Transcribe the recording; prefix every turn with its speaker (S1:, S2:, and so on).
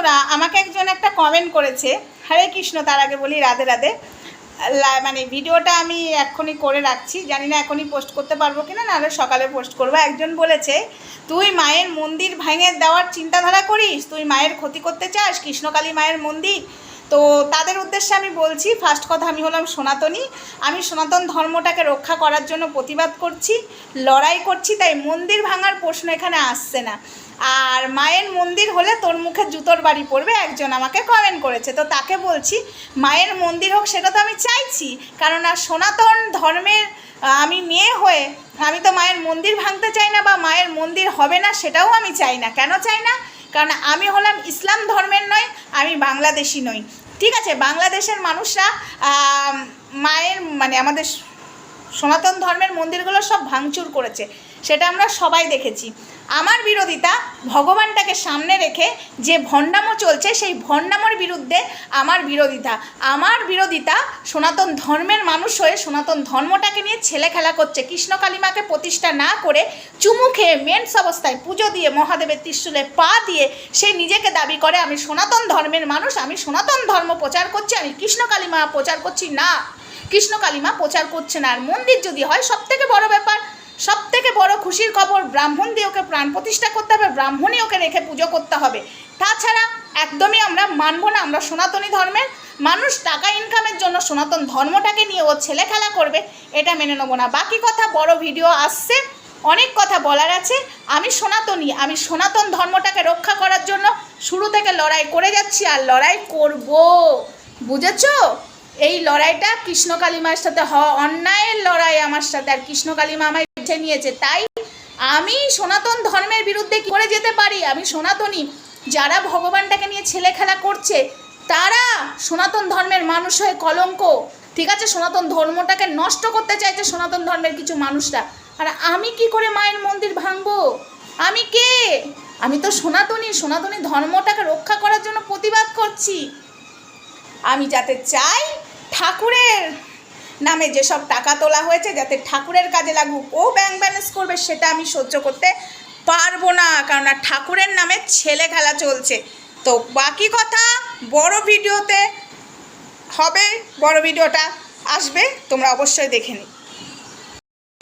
S1: ওরা আমাকে একজন একটা কমেন্ট করেছে, হরে কৃষ্ণ তার আগে বলি, রাধে রাধে। মানে ভিডিওটা আমি এক্ষুনি করে রাখছি, জানি না এখনই পোস্ট করতে পারব কিনা, নাহলে সকালে পোস্ট করব। একজন বলেছে, তুই মায়ের মন্দির ভেঙে দেওয়ার চিন্তাধারা করিস? তুই মায়ের ক্ষতি করতে চাস? কৃষ্ণকালী মায়ের মন্দির তো তাদের উদ্দেশ্যে আমি বলছি ফার্স্ট কথা আমি হলাম সনাতনী। আমি সনাতন ধর্মটাকে রক্ষা করার জন্য প্রতিবাদ করছি, লড়াই করছি, তাই মন্দির ভাঙার প্রশ্ন এখানে আসছে না। আর মায়ের মন্দির হলে তোর মুখে জুতোর বাড়ি পড়বে একজন আমাকে কমেন্ট করেছে। তো তাকে বলছি, মায়ের মন্দির হোক সেটা তো আমি চাইছি, কারণ আর সনাতন ধর্মের আমি মেয়ে হয়ে আমি তো মায়ের মন্দির ভাঙতে চাই না বা মায়ের মন্দির হবে না সেটাও আমি চাই না। কেন চাই না? কারণ আমি হলাম ইসলাম ধর্মের নয় আমি বাংলাদেশি নই। ঠিক আছে, বাংলাদেশের মানুষরা মায়ের মানে আমাদের সনাতন ধর্মের মন্দিরগুলো সব ভাঙচুর করেছে, সেটা আমরা সবাই দেখেছি। আমার বিরোধিতা ভগবানটাকে সামনে রেখে যে ভণ্ডামো চলছে, সেই ভণ্ডামোর বিরুদ্ধে আমার বিরোধিতা। আমার বিরোধিতা সনাতন ধর্মের মানুষ হয়ে সনাতন ধর্মটাকে নিয়ে ছেলে খেলা করছে। কৃষ্ণ কালিমাকে প্রতিষ্ঠা না করে চুমু খেয়ে মেন্স অবস্থায় পুজো দিয়ে মহাদেবের ত্রিশুলে পা দিয়ে সে নিজেকে দাবি করে, আমি সনাতন ধর্মের মানুষ, আমি সনাতন ধর্ম প্রচার করছি, আমি কৃষ্ণ কালিমা প্রচার করছি, না। কৃষ্ণ কালিমা প্রচার করছে না আর মন্দির যদি হয় সব থেকে বড় ব্যাপার সব থেকে বড় খুশির খবর, ব্রাহ্মণ দিয়ে ওকে প্রাণ প্রতিষ্ঠা করতে হবে, ব্রাহ্মণই ওকে রেখে পুজো করতে হবে। তাছাড়া একদমই আমরা মানব না, আমরা সনাতনী ধর্মের মানুষ, টাকা ইনকামের জন্য সনাতন ধর্মটাকে নিয়ে ও ছেলে খেলা করবে, এটা মেনে নেব না। বাকি কথা, বড় ভিডিও আসছে, অনেক কথা বলার আছে। আমি সনাতনী, আমি সনাতন ধর্মটাকে রক্ষা করার জন্য শুরু থেকে লড়াই করে যাচ্ছি, আর লড়াই করব। বুঝেছ? এই লড়াইটা কৃষ্ণ কালিমার সাথে হওয়া অন্যায়ের লড়াই আমার সাথে, আর কৃষ্ণ কালিমা আমায় বেছে নিয়েছে। তাই আমি সনাতন ধর্মের বিরুদ্ধে কি করে যেতে পারি? আমি সনাতনী। যারা ভগবানটাকে নিয়ে ছেলে খেলা করছে, তারা সনাতন ধর্মের মানুষ হয়ে কলঙ্ক। ঠিক আছে, সনাতন ধর্মটাকে নষ্ট করতে চাইছে সনাতন ধর্মের কিছু মানুষরা। আর আমি কি করে মায়ের মন্দির ভাঙবো? আমি কে? আমি তো সনাতনী। সনাতনী ধর্মটাকে রক্ষা করার জন্য প্রতিবাদ করছি। আমি যাতে চাই ঠাকুরের নামে যেসব টাকা তোলা হয়েছে যাতে ঠাকুরের কাজে লাগুক, ও ব্যাংক ব্যালেন্স করবে, সেটা আমি সহ্য করতে পারব না। কারণ ঠাকুরের নামে ছেলে খেলা চলছে। তো বাকি কথা বড় ভিডিওতে হবে, বড় ভিডিওটা আসবে, তোমরা অবশ্যই দেখে নিও।